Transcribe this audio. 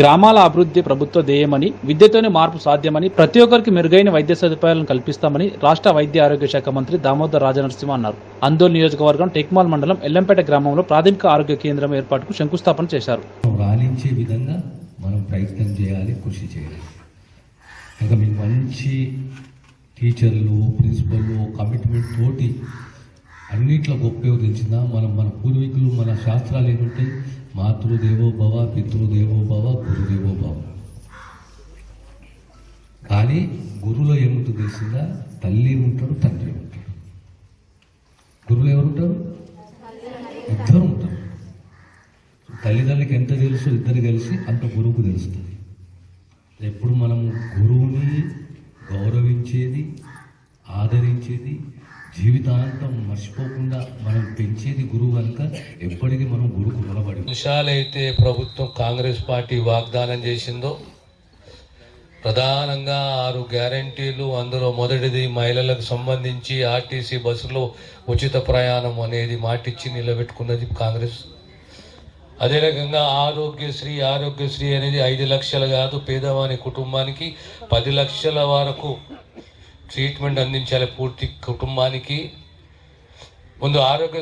గ్రామాల అభివృద్ధి ప్రభుత్వ ధ్యేయమని విద్యతోనే మార్పు సాధ్యమని ప్రతి ఒక్కరికి మెరుగైన వైద్య సదుపాయాలను కల్పిస్తామని రాష్ట్ర వైద్య ఆరోగ్య శాఖ మంత్రి దామోదర్ రాజనరసింహ అన్నారు. అందోల్ నియోజకవర్గం టెక్మాల్ మండలం ఎల్లంపేట గ్రామంలో ప్రాథమిక ఆరోగ్య కేంద్రం ఏర్పాటుకు శంకుస్థాపన చేశారు. రాణించే విధంగా మనం ప్రయత్నం చేయాలి కృషి చేయాలి. ఇంకా మంచి టీచర్లు ప్రిన్సిపల్ కమిట్మెంట్ తోటి అన్నిట్లో గొప్ప మనం మన పూర్వీకులు మన శాస్త్రాలు ఏంటంటే మాతృదేవో భవ పితృదేవో భవ గురుదేవో భవ. కానీ గురువులో ఏముంటుంది తెలిసిందా? తల్లి ఉంటాడు తండ్రి ఉంటాడు గురువులు ఎవరు ఉంటారు ఇద్దరు ఉంటారు తల్లిదండ్రులకి ఎంత తెలుసు? ఇద్దరు కలిసి అంత గురువుకు తెలుస్తుంది. ఎప్పుడు మనం గురువుని గౌరవించేది ఆదరించేది జీవితాంతం మర్చిపోకుండా మనం పెంచేది గురువు కనుక ఎప్పటికీ మనం గురువుకు రుణపడి అంశాలైతే ప్రభుత్వం కాంగ్రెస్ పార్టీ వాగ్దానం చేసిందో ప్రధానంగా ఆరు గ్యారంటీలు అందులో మొదటిది మహిళలకు సంబంధించి ఆర్టీసీ బస్సులో ఉచిత ప్రయాణం అనేది మాటిచ్చి నిలబెట్టుకున్నది కాంగ్రెస్. అదే రకంగా ఆరోగ్యశ్రీ ఆరోగ్యశ్రీ అనేది ఐదు లక్షలు కాదు పేదవాని కుటుంబానికి పది లక్షల వరకు ట్రీట్మెంట్ అందించాలి పూర్తి కుటుంబానికి. ముందు ఆరోగ్య